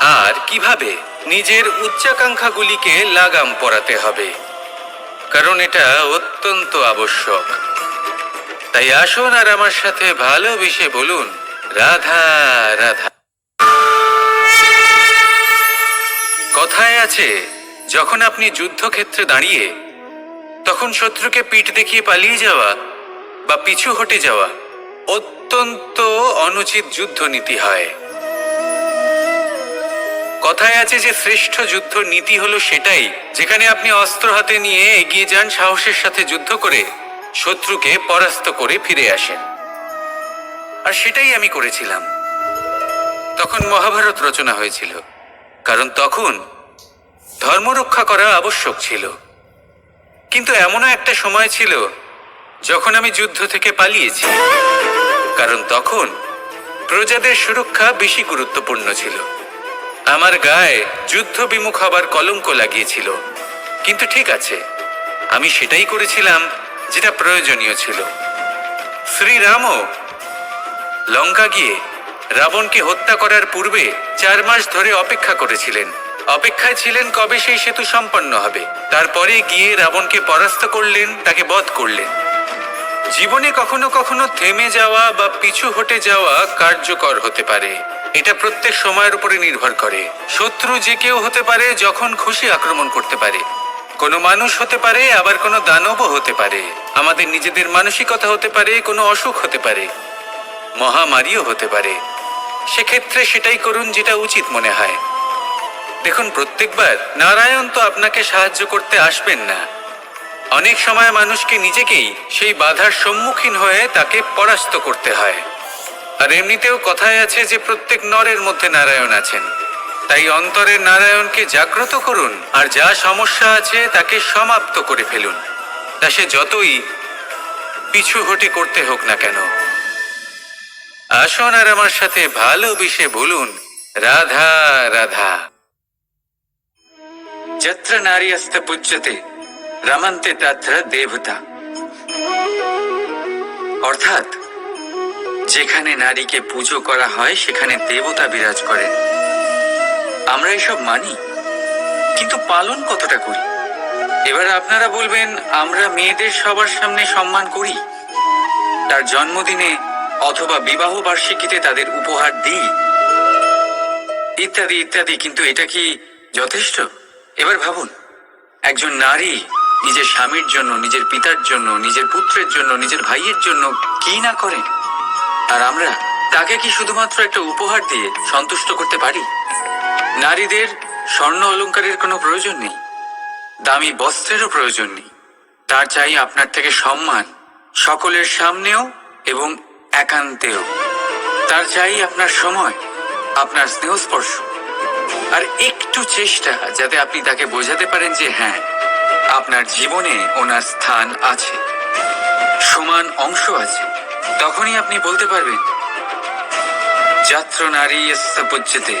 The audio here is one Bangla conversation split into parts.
আর কীভাবে নিজের উচ্চাকাঙ্ক্ষাগুলিকে লাগাম পরাতে হবে? কারণ এটা অত্যন্ত আবশ্যক। তাই আসুন আর আমার সাথে ভালোবেসে বলুন, রাধা রাধা। কথায় আছে, যখন আপনি যুদ্ধক্ষেত্রে দাঁড়িয়ে, তখন শত্রুকে পিঠ দেখিয়ে পালিয়ে যাওয়া বা পিছু হটে যাওয়া অত্যন্ত অনুচিত যুদ্ধনীতি হয়। কথায় আছে যে শ্রেষ্ঠ যুদ্ধ নীতি হলো সেটাই, যেখানে আপনি অস্ত্র হাতে নিয়ে এগিয়ে যান সাহসের সাথে যুদ্ধ করে, শত্রুকে পরাস্ত করে ফিরে আসেন। আর সেটাই আমি করেছিলাম। তখন মহাভারত রচনা হয়েছিল, কারণ তখন ধর্ম রক্ষা করা আবশ্যক ছিল। কিন্তু এমনও একটা সময় ছিল, যখন আমি যুদ্ধ থেকে পালিয়েছি, কারণ তখন প্রজাদের সুরক্ষা বেশি গুরুত্বপূর্ণ ছিল। আমার গায়ে যুদ্ধ বিমুখ হবার কলঙ্ক লাগিয়েছিল। কিন্তু ঠিক আছে, আমি সেটাই করেছিলাম যেটা প্রয়োজনীয় ছিল। শ্রীরামও লঙ্কা গিয়ে রাবণকে হত্যা করার পূর্বে চার মাস ধরে অপেক্ষা করেছিলেন। অপেক্ষায় ছিলেন কবে সেই সেতু সম্পন্ন হবে। তারপরে গিয়ে রাবণকে পরাস্ত করলেন, তাকে বধ করলেন। জীবনে কখনো কখনো থেমে যাওয়া বা পিছু হটে যাওয়া কার্যকর হতে পারে। এটা প্রত্যেক সময়ের উপরে নির্ভর করে। শত্রু যে কেউ হতে পারে যখন খুশি আক্রমণ করতে পারে। কোনো মানুষ হতে পারে, আবার কোনো দানবও হতে পারে। আমাদের নিজেদের মানসিকতা হতে পারে, কোনো অসুখ হতে পারে, মহামারীও হতে পারে। সেক্ষেত্রে সেটাই করুন যেটা উচিত মনে হয়। দেখুন, প্রত্যেকবার নারায়ণ তো আপনাকে সাহায্য করতে আসবেন না। অনেক সময় মানুষকে নিজেকেই সেই বাধার সম্মুখীন হয়ে তাকে পরাস্ত করতে হয়। আর এমনিতেও কথায় আছে যে প্রত্যেক নরের মধ্যে নারায়ণ আছেন। তাই অন্তরের নারায়ণকে জাগ্রত করুন আর যা সমস্যা আছে তাকে সমাপ্ত করে ফেলুন। তা সে যতই পিছু হটে করতে হোক না কেন। আসুন আর আমার সাথে ভালো ভালোবেসে বলুন, রাধা রাধা। যত্র নারী অস্ত পূজ্যতে রমন্তে তত্র দেবতা। অর্থাৎ, যেখানে নারীকে পুজো করা হয়, সেখানে দেবতা বিরাজ করেন আমরা এসব মানি, কিন্তু পালন কতটা করি? এবার আপনারা বলবেন, আমরা মেয়েদের সবার সামনে সম্মান করি? তার জন্মদিনে অথবা বিবাহ বার্ষিকীতে তাদের উপহার দিই? ইত্যাদি ইত্যাদি, কিন্তু এটা কি যথেষ্ট? এবার ভাবুন, একজন নারী নিজের স্বামীর জন্য, নিজের পিতার জন্য, নিজের পুত্রের জন্য, নিজের ভাইয়ের জন্য কি না করে? আর আমরা তাকে কি শুধুমাত্র একটা উপহার দিয়ে সন্তুষ্ট করতে পারি? নারীদের স্বর্ণ অলংকারের কোনো প্রয়োজন নেই। দামি বস্ত্রেরও প্রয়োজন নেই। তার চাই আপনার থেকে সম্মান, সকলের সামনেও এবং একান্তেও। তার চাই আপনার সময়, আপনার স্নেহস্পর্শ। আর একটু চেষ্টা, যাতে আপনি তাকে বোঝাতে পারেন যে হ্যাঁ আপনার জীবনে ওনার স্থান আছে, সমান অংশ আছে, তখনই আপনি বলতে পারবেন যাত্র নারী পূজ্যতে,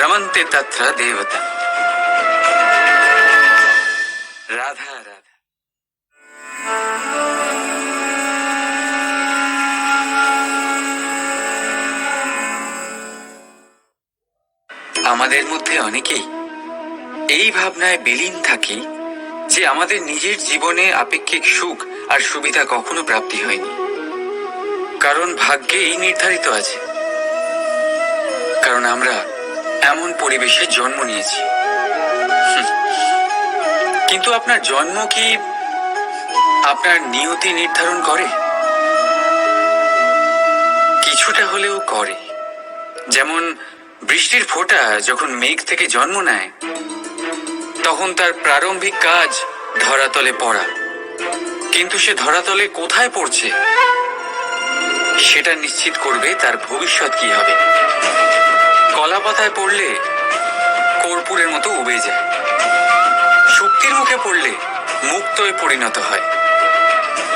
রমন্তে তত্র দেবতা। রাধা রাধা। আমাদের মধ্যে অনেকেই এই ভাবনায় বিলীন থাকি যে আমাদের নিজের জীবনে আপেক্ষিক সুখ আর সুবিধা কখনো প্রাপ্তি হয়নি। কারণ ভাগ্যে এই নির্ধারিত আছে। কারণ আমরা এমন পরিবেশে জন্ম নিয়েছি। কিন্তু আপনার জন্ম কি আপনার নিয়তি নির্ধারণ করে? কিছুটা হলেও করে। যেমন বৃষ্টির ফোঁটা যখন মেঘ থেকে জন্ম নেয় তখন তার প্রারম্ভিক কাজ ধরাতলে পড়া। কিন্তু সে ধরাতলে কোথায় পড়ছে? সেটা নিশ্চিত করবে তার ভবিষ্যৎ কি হবে। কলা পাতায় পড়লে কর্পূরের মতো উবে যায়। শুক্তির মুখে পড়লে মুক্তয় পরিণত হয়।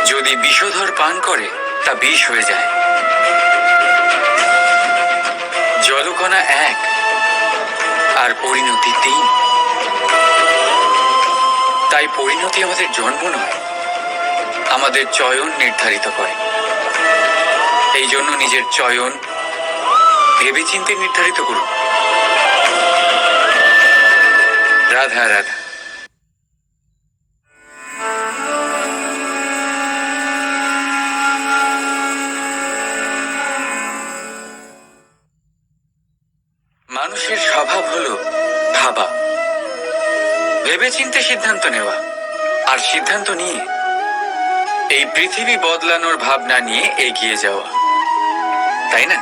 যদি বিষধর পান করে, তা বিষ হয়ে যায়। জলকণা এক, আর পরিণতি তিন। তাই পরিণতি আমাদের জন্ম নয়, আমাদের চয়ন নির্ধারিত করে। এই জন্য নিজের চয়ন ভেবেচিন্তে নির্ধারিত করুন। রাধা রাধা। ভেবেচিন্তে সিদ্ধান্ত নেওয়া। আর সিদ্ধান্ত নিয়ে এই পৃথিবী বদলানোর ভাবনা নিয়ে এগিয়ে যাওয়া। তাই না?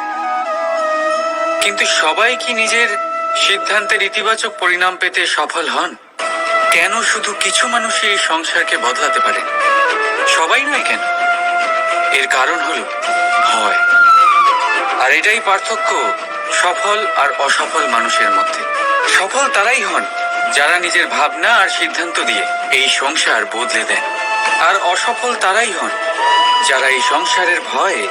কিন্তু সবাই কি নিজের সিদ্ধান্তের ইতিবাচক পরিণাম পেতে সফল হন? কেন শুধু কিছু মানুষই এই সংসারকে বদলাতে পারে? সবাই নয় কেন? এর কারণ হলো ভয়। আর এটাই পার্থক্য সফল আর অসফল মানুষের মধ্যে। সফল তারাই হন। যারা নিজের ভাবনা আর সিদ্ধান্ত দিয়ে এই সংসার বদলে দেন। আর অসফল তারাই হন। যারা এই সংসারের ভয়ে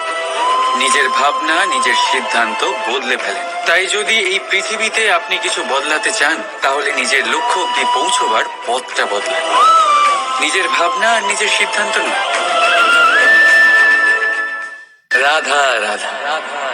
নিজের ভাবনা, নিজের সিদ্ধান্ত বদলে ফেলেন। তাই যদি এই পৃথিবীতে আপনি কিছু বদলাতে চান, তাহলে নিজের লক্ষ্য অব্দি পৌঁছবার পথটা বদলান। নিজের ভাবনা আর নিজের সিদ্ধান্ত নয় রাধা রাধা রাধা।